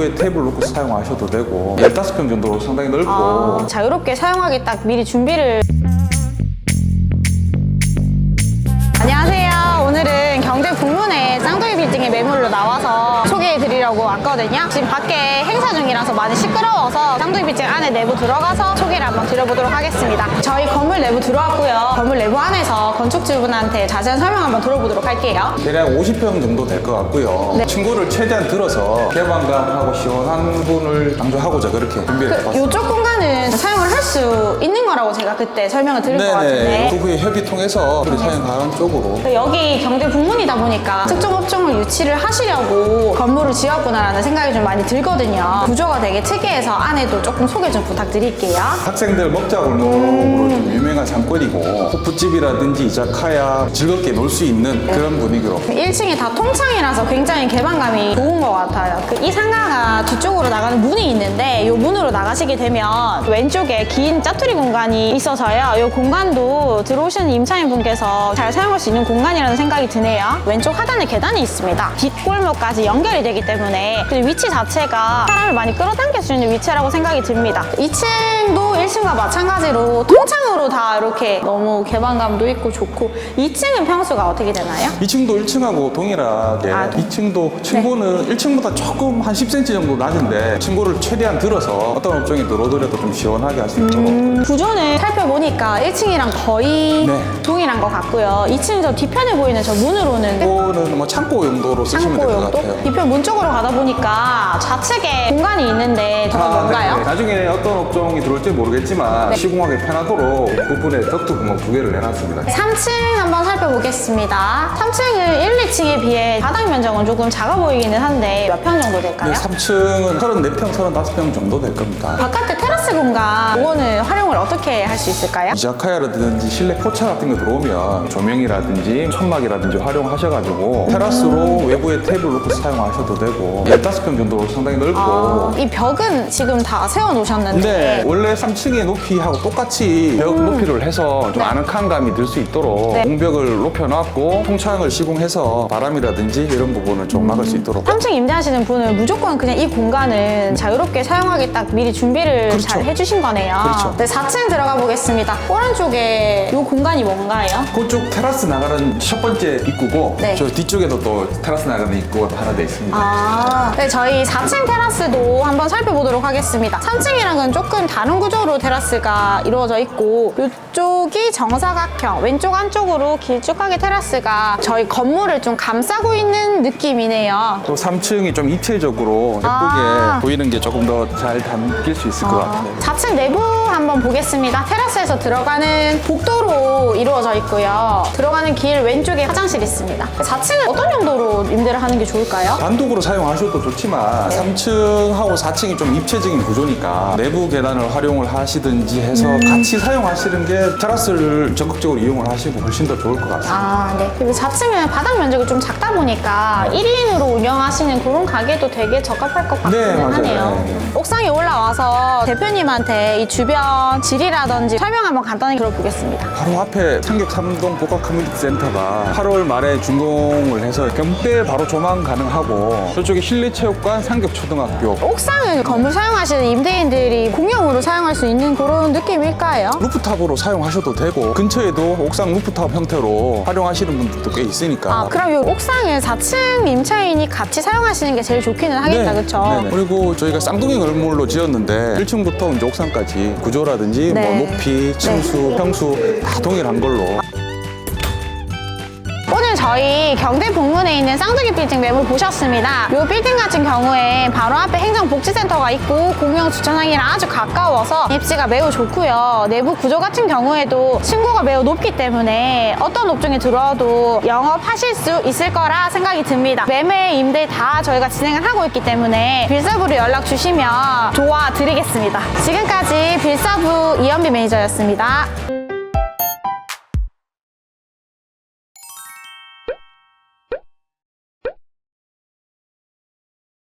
외부에 탭을 놓고 사용하셔도 되고 15평 정도로 상당히 넓고 아, 자유롭게 사용하기 딱 미리 준비를 안녕하세요. 오늘은 경대 북문의 쌍둥이 빌딩의 매물로 나와서 소개해 드리려고 왔거든요. 지금 밖에 행사 중이라서 많이 시끄러워서 쌍둥이 빌딩 안에 내부 들어가서 소개를 한번 드려보도록 하겠습니다. 저희 건물 내부 들어왔고요. 건물 내부 안에서 건축주분한테 자세한 설명 한번 들어보도록 할게요. 대략 50평 정도 될 것 같고요. 네. 친구를 최대한 들어서 개방감하고 시원한 분을 강조하고자 그렇게 준비를 그, 해봤습니다. 이쪽 공간은 사용을 할 수 있는 거라고 제가 그때 설명을 드릴 것 네네. 같은데 후에 협의 통해서 우리 사용 가능 쪽으로 여기 경대 북문이다 보니까 특정 업종을 유치를 하시려고 건물을 지었구나라는 생각이 좀 많이 들거든요. 구조가 되게 특이해서 안에도 조금 소개 좀 부탁드릴게요. 학생들 먹자 골목으로 좀 유명한 상권이고 호프집이라든지 이자카야 즐겁게 놀 수 있는 그런 분위기로 1층이 다 통창이라서 굉장히 개방감이 좋은 것 같아요. 그 이 상가가 뒤쪽으로 나가는 문이 있는데 이 문으로 나가시게 되면 왼쪽에 긴 짜투리 공간이 있어서요. 이 공간도 들어오시는 임차인 분께서 잘 사용할 수 있는 공간이라는 생각이 드네요. 왼쪽 하단에 계단이 있습니다. 뒷골목까지 연결이 되기 때문에 그 위치 자체가 사람을 많이 끌어당길 수 있는 위치라고 생각이 듭니다. 2층도 1층과 마찬가지로 통창으로 다 이렇게 너무 개방감도 있고 좋고 2층은 평수가 어떻게 되나요? 2층도 1층하고 동일하게 아, 네. 2층도 친구는 1층보다 조금 한 10cm 정도 낮은데 친구를 최대한 들어서 어떤 업종에 들어오더라도 좀 시원하게 할 수 있도록 음, 구조는 살펴보니까 1층이랑 거의 네. 동일한 것 같고요. 2층 저 뒤편에 보이는 저 문으로는 이거는 뭐 창고 용도로 쓰시면 될 것 창고 용도 같아요. 뒤편 문 쪽으로 가다 보니까 좌측에 공간이 있는데 저건 아, 뭔가요? 네. 나중에 어떤 업종이 들어올지 모르겠지만 네. 시공하기 편하도록 부분에 덕트 구멍 두 개를 내놨습니다. 3층 한번 살펴보겠습니다. 3층은 1, 2층에 비해 바닥 면적은 조금 작아 보이기는 한데 몇 평 정도 될까요? 네, 3층은 34평, 35평 정도 될 겁니다. 바깥에 테라스 공간, 이거는 활용을 어떻게 할 수 있을까요? 이자카야라든지 실내 포차 같은 거 들어오면 조명이라든지 천막이라든지 활용하셔가지고 테라스로 외부에 탭을 놓고 사용하셔도 되고 15평 정도로 상당히 넓고 아, 이 벽은 지금 다 세워놓으셨는데 네, 원래 3층의 높이하고 똑같이 벽 높이를 해서 좀 아늑한 감이 들 수 있도록 음. 네. 공벽을 높여놨고 통창을 시공해서 바람이라든지 이런 부분을 좀 막을 수 있도록 3층 임대하시는 분은 무조건 그냥 이 공간은 자유롭게 사용하기 딱 미리 준비를 그렇죠. 잘 해주신 거네요. 그렇죠. 네, 4층 들어가 보겠습니다. 오른쪽에 이 공간이 뭔가요? 그쪽 테라스 나가는 첫 번째 입구고 네. 저 뒤쪽에도 또 테라스 나가는 입구가 하나 돼 있습니다. 아, 네, 저희 4층 테라스도 한번 살펴보도록 하겠습니다. 3층이랑은 조금 다른 구조로 테라스가 이루어져 있고 이쪽이 정사각형, 왼쪽 안쪽으로 길쭉하게 테라스가 저희 건물을 좀 감싸고 있는 느낌이네요. 또 3층이 좀 입체적으로 예쁘게 아. 보이는 게 조금 더 잘 담길 수 있을 것 같아요. 4층 내부 한번 보겠습니다. 테라스에서 들어가는 복도로 이루어져 있고요. 들어가는 길 왼쪽에 화장실 있습니다. 4층은 어떤 용도로 임대를 하는 게 좋을까요? 단독으로 사용하셔도 좋지만 네. 3층하고 4층이 좀 입체적인 구조니까 내부 계단을 활용을 하시든지 해서 음. 같이 사용하시는 게 테라스를 적극적으로 이용을 하시고 훨씬 더 좋을 것 같습니다. 아, 네. 그리고 4층은 바닥 면적이 좀 작다 보니까 1인으로 운영하시는 그런 가게도 되게 적합할 것 같기는 네, 맞아요. 하네요. 네, 네. 옥상에 올라와서 대표님한테 이 주변 질이라든지 설명 한번 간단히 들어보겠습니다. 바로 앞에 상격 3동 복합 커뮤니티 센터가 8월 말에 준공을 해서 경대 바로 조망 가능하고 저쪽에 실내 체육관 상격 초등학교 옥상은 건물 사용하시는 임대인들이 공용으로 사용할 수 있는 그런 느낌일까요? 루프탑으로 사용하셔도 되고 근처에도 옥상 루프탑 형태로 활용하시는 분들도 꽤 있으니까 아, 그럼 이 옥상을 4층 임차인이 같이 사용하시는 게 제일 좋기는 하겠다, 그쵸? 네네. 그리고 저희가 쌍둥이 건물로 지었는데 1층부터 이제 옥상까지 구조라든지 네. 뭐 높이, 층수, 평수 다 동일한 걸로 오늘 저희 경대 북문에 있는 쌍둥이 빌딩 매물 보셨습니다. 이 빌딩 같은 경우에 바로 앞에 행정복지센터가 있고 공영 주차장이랑 아주 가까워서 입지가 매우 좋고요. 내부 구조 같은 경우에도 층고가 매우 높기 때문에 어떤 업종에 들어와도 영업하실 수 있을 거라 생각이 듭니다. 매매, 임대 다 저희가 진행을 하고 있기 때문에 빌사부로 연락 주시면 도와드리겠습니다. 지금까지 빌사부 이현비 매니저였습니다.